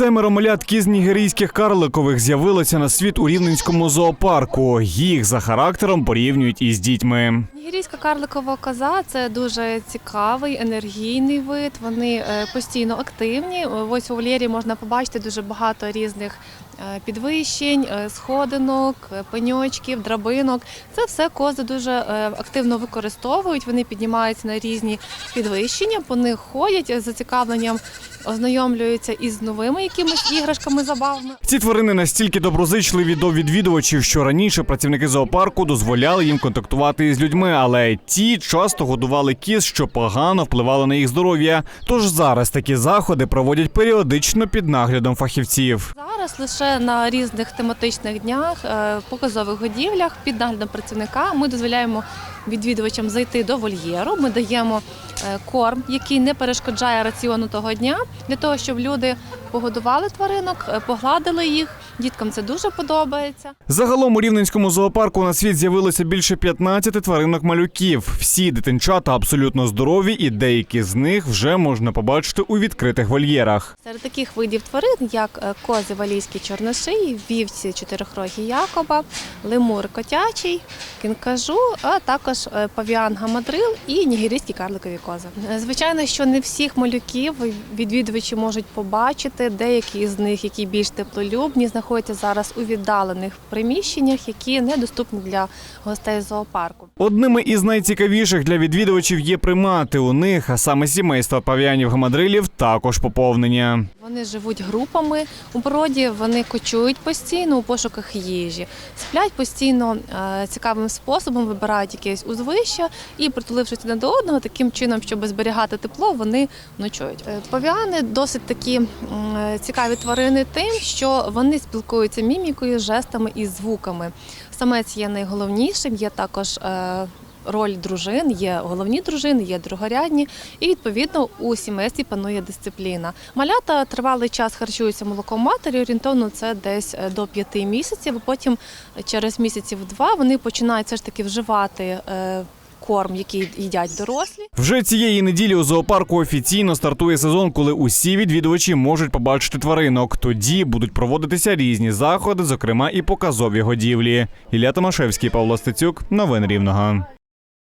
Семеро малятки з нігерійських карликових з'явилися на світ у рівненському зоопарку. Їх за характером порівнюють із дітьми. Нігерійська карликова коза це дуже цікавий, енергійний вид. Вони е, постійно активні. Ось у вольєрі можна побачити дуже багато різних е, підвищень, е, сходинок, пеньочків, драбинок. Це все кози дуже активно використовують. Вони піднімаються на різні підвищення, по них ходять з зацікавленням, ознайомлюються із новими якимись іграшками забавними. Ці тварини настільки доброзичливі до відвідувачів, що раніше працівники зоопарку дозволяли їм контактувати із людьми, але ті часто годували кіз, що погано впливало на їх здоров'я. Тож зараз такі заходи проводять періодично під наглядом фахівців. Зараз лише на різних тематичних днях, е, показових годівлях під наглядом працівника ми дозволяємо відвідувачам зайти до вольєру. Ми даємо е, корм, який не перешкоджає раціону того дня, для того, щоб люди погодували тваринок, е, погладили їх. Діткам це дуже подобається. Загалом у рівненському зоопарку на світ з'явилося більше 15 тваринок малюків. Всі дитинчата абсолютно здорові, і деякі з них вже можна побачити у відкритих вольєрах. Серед таких видів тварин, як е, кози валійські чорношиї, вівці чотирихрогі Якоба, лемур котячий, кінкажу, а також е, павіан гамадрил і нігерійські карликові кози. Е, Звичайно, що не всіх малюків відвідувачі можуть побачити. Деякі з них, які більш теплолюбні, знаходяться зараз у віддалених приміщеннях, які недоступні для гостей зоопарку. Одними із найцікавіших для відвідувачів є примати. У них, а саме сімейства пав'янів гамадрилів, також поповнення. Вони живуть групами у породі, вони кочують постійно у пошуках їжі, сплять постійно е, цікавим способом, вибирають якесь узвище і, притулившись один до одного, таким чином, щоб зберігати тепло, вони ночують. Е, Павіани досить такі е, цікаві тварини тим, що вони спілкуються мімікою, жестами і звуками. Самець є найголовнішим, є також. Роль дружин є головні дружини, є другорядні, і відповідно у сімействі панує дисципліна. Малята тривалий час харчуються молоком матері. Орієнтовно це десь е, до п'яти місяців. Потім е, через місяців два вони починають все ж таки вживати е, корм, який їдять дорослі. Вже цієї неділі у зоопарку офіційно стартує сезон, коли усі відвідувачі можуть побачити тваринок. Тоді будуть проводитися різні заходи, зокрема і показові годівлі. Ілля Томашевський, Павло Стецюк, новини Рівного.